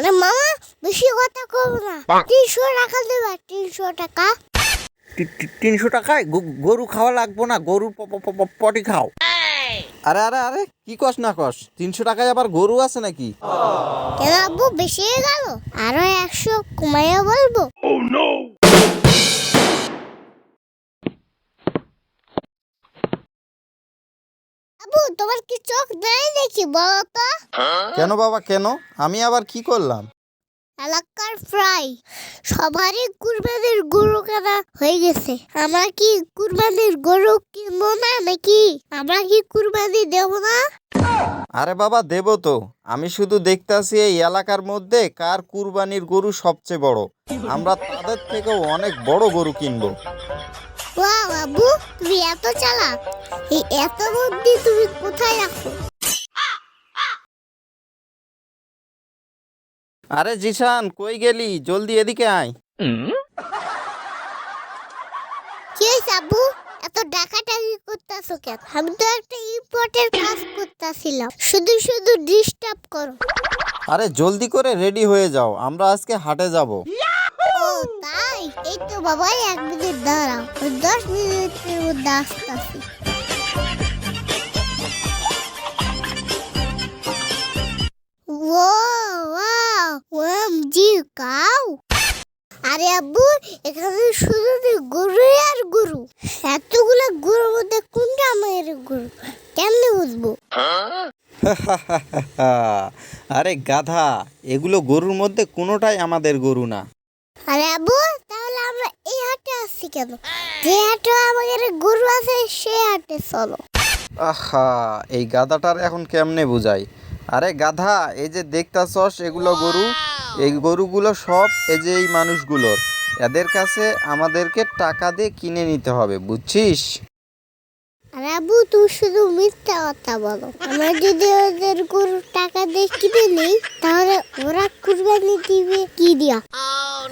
আরে মামা বেশি কথা কব না। তিনশো টাকা দেবা তিনশো টাকা। তিনশো টাকায় গরু খাওয়া লাগবো না গরু পটি খাও। আরে আরে আরে কি কস না কস? তিনশো টাকায় আবার গরু আছে নাকি? কেন আব্বু বেশি হয়ে গেল? আরও একশো কমাইয়া বলব। আব্বু তোমার কি চোখ নাই দেখি বলো তো কেন বাবা কেন? আমি আবার কি করলাম? এলাকার ফ্রাই সবারই কুরবানির গরু কেনা হয়ে গেছে। আমরা কি কুরবানির গরু কিনবো না নাকি? আমরা কি কুরবানি দেবো না? আরে বাবা দেব তো। আমি শুধু দেখতাছি এই এলাকার মধ্যে কার কুরবানির গরু সবচেয়ে বড়। আমরা তাদের থেকেও অনেক বড় গরু কিনবো। ওয়া বাবু তুমি এত চালাক। এই এত বুদ্ধি তুমি কোথায় রাখো? আরে জিশান কই গেলি? জলদি এদিকে আয়। কি হয়েছে আব্বু? এত ডাকাটাকি করতেছো কেন? আমি তো একটা ইম্পর্টেন্ট কাজ করতেছিলাম। শুধু শুধু ডিস্টার্ব করো। আরে জলদি করে রেডি হয়ে যাও আমরা আজকে হাটে যাব। বাবা এক মিনিট দাঁড়াও ওই দশ মিনিটের মধ্যে আসতেছি ও ওয়াও ওএমজি কাউ আরে আব্বু এখানে শুধু তো গরু আর গরু এতগুলো গরুর মধ্যে কোনটা আমাদের গরু কেমনে বুঝব আরে গাধা এগুলো গরুর মধ্যে কোনোটাই আমাদের গরু না। আরে আব্বু তাহলে আমরা এই হাটে আসছি কেন? যে হাটে আমাদের গরু আছে সে হাটে চলো। আহা এই গাধাটার এখন কেমনে বুঝাই? আরে গাধা এই যে দেখতাছস এগুলো গরু এই গরুগুলো সব এই যে এই মানুষগুলোর। এদের কাছে আমাদেরকে টাকা দিয়ে কিনে নিতে হবে বুঝছিস? আব্বু তুমি শুধু মিথ্যা কথা বলো। আমরা যদি ওদের গরুর টাকা দিয়ে কিনে নেই তাহলে ওরা কুরবানি দিবে কি দিয়া?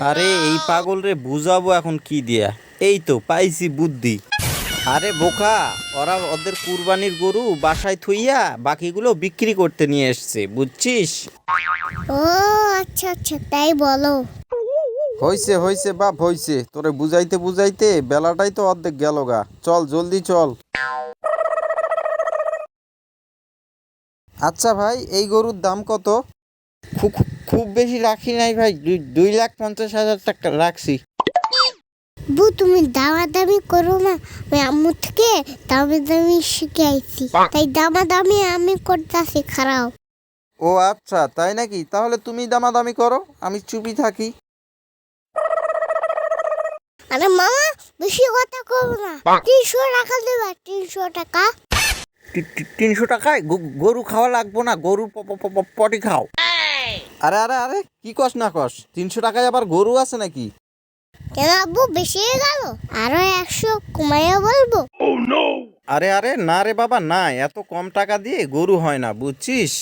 আরে এই পাগল রে বুঝাবো এখন কি দিয়া। এই তো পাইছি বুদ্ধি। আরে বোকা ওরা ওদের কুরবানির গরু বাসায় থুইয়া বাকিগুলো বিক্রি করতে নিয়ে এসছে বুঝছিস? ও আচ্ছা আচ্ছা তাই বলো। হইছে হইছে বাপ হইছে। তোরে বুঝাইতে বুঝাইতে বেলাটাই তো অর্ধেক গেল গা। চল জলদি চল। আচ্ছা ভাই এই গরুর দাম কত? খুব খুব বেশি রাখি নাই ভাই দুই- দুই লাখ পঞ্চাশ হাজার টাকা রাখছি। বু তুমি দামাদামি করো না। আমি আম্মু থেকে দামি দামি শিখে আইছি। তাই দামাদামি আমি করতেছি খারাপ ও আচ্ছা তাই নাকি? তাহলে তুমি দামাদামি করো আমি চুপি থাকি। আরে মামা বেশি কথা কব না। তিনশো টাকা দেবা তিনশো টাকা। তিনশো টাকায় গরু খাওয়া লাগবো না গরু পটি খাও। আরে আরে আরে কি কস না কস? তিনশো টাকায় আবার গরু আছে নাকি? কেন আব্বু? বেশি হয়ে গেল। আরও একশো কমাইয়া বলব। আরে আরে না রে বাবা না এত কম টাকা দিয়ে গরু হয় না বুঝছিস?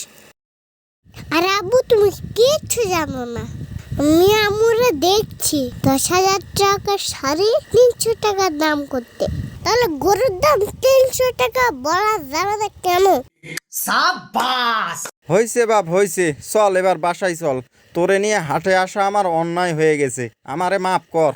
আরে আব্বু তুমি কিচ্ছু জানো না। আমি আমুরে দেখছি দশ হাজার টাকার শাড়ি তিনশো টাকার দাম করতে। তাহলে গরুর দাম তিনশো টাকা বলা যাবে না কেন? হয়েছে বাপ হয়েছে চল, এবার বাসায় চল। তোরে নিয়ে হাটে আসা আমার অন্যায় হয়ে গেছে। আমারে মাফ কর।